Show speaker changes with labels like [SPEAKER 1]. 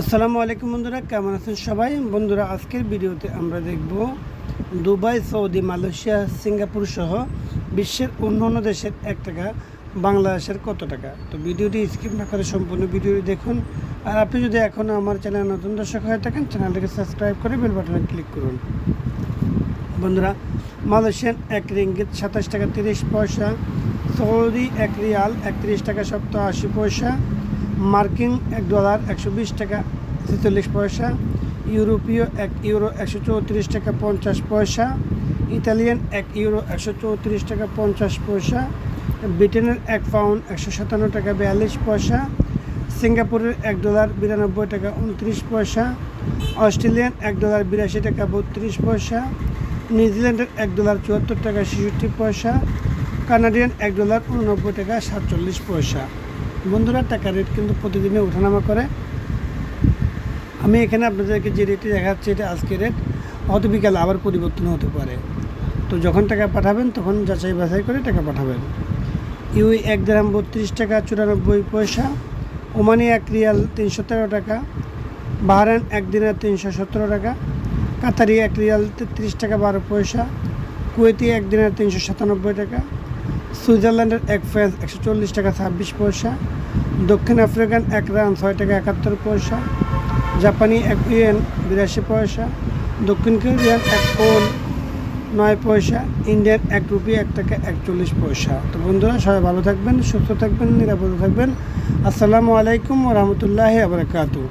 [SPEAKER 1] আসসালামু আলাইকুম বন্ধুরা, কেমন আছেন সবাই? বন্ধুরা, আজকের ভিডিওতে আমরা দেখব দুবাই, সৌদি, মালয়েশিয়া, সিঙ্গাপুর সহ বিশ্বের অন্য অন্য দেশের এক টাকা, বাংলাদেশের কত টাকা? তো ভিডিওটি স্কিপ না করে সম্পূর্ণ ভিডিওটি দেখুন। আর আপনি যদি এখনও আমার চ্যানেল নতুন দর্শক হয়ে থাকেন, চ্যানেলটিকে সাবস্ক্রাইব করে বেল বাটনে ক্লিক করুন। বন্ধুরা, মালয়েশিয়ান এক রিঙ্গিত সাতাশ টাকা তিরিশ পয়সা, সৌদি এক রিয়াল একত্রিশ টাকা সপ্তাহ আশি পয়সা মার্কিন এক ডলার একশো বিশ টাকা ছেচল্লিশ পয়সা, ইউরোপীয় এক ইউরো একশো চৌত্রিশ টাকা পঞ্চাশ পয়সা, ইতালিয়ান এক ইউরো একশো চৌত্রিশ টাকা পঞ্চাশ পয়সা, ব্রিটেনের এক পাউন্ড একশো সাতান্ন টাকা বিয়াল্লিশ পয়সা, সিঙ্গাপুরের এক ডলার বিরানব্বই টাকা উনত্রিশ পয়সা, অস্ট্রেলিয়ান এক ডলার বিরাশি টাকা বত্রিশ পয়সা, নিউজিল্যান্ডের এক ডলার চুয়াত্তর টাকা ছেষট্টি পয়সা, কানাডিয়ান এক ডলার উননব্বই টাকা সাতচল্লিশ পয়সা। বন্ধুরা, টাকা রেট কিন্তু প্রতিদিনে ওঠানামা করে। আমি এখানে আপনাদেরকে যে রেটটি দেখাচ্ছি, এটা আজকে রেট হয়তো বিকালে আবার পরিবর্তন হতে পারে। তো যখন টাকা পাঠাবেন, তখন যাচাই বাছাই করে টাকা পাঠাবেন। ইউই এক গ্রাম বত্রিশ টাকা চুরানব্বই পয়সা, ওমানি এক রিয়াল তিনশো তেরো টাকা বাহারান এক দিনের তিনশো সতেরো টাকা, কাতারি এক রিয়াল তেত্রিশ টাকা বারো পয়সা, কুয়েতি এক দিনের তিনশো সাতানব্বই টাকা সুইজারল্যান্ডের এক ফ্রান্স একশো চল্লিশ টাকা ছাব্বিশ পয়সা, দক্ষিণ আফ্রিকান এক রান ছয় টাকা একাত্তর পয়সা, জাপানি এক ইয়েন বিরাশি পয়সা, দক্ষিণ কোরিয়ান এক ওন নয় পয়সা, ইন্ডিয়ান এক রুপি এক টাকা একচল্লিশ পয়সা। তো বন্ধুরা, সবাই ভালো থাকবেন, সুস্থ থাকবেন, নিরাপদে থাকবেন। আসসালামু আলাইকুম রহমতুল্লাহ আবরকাতু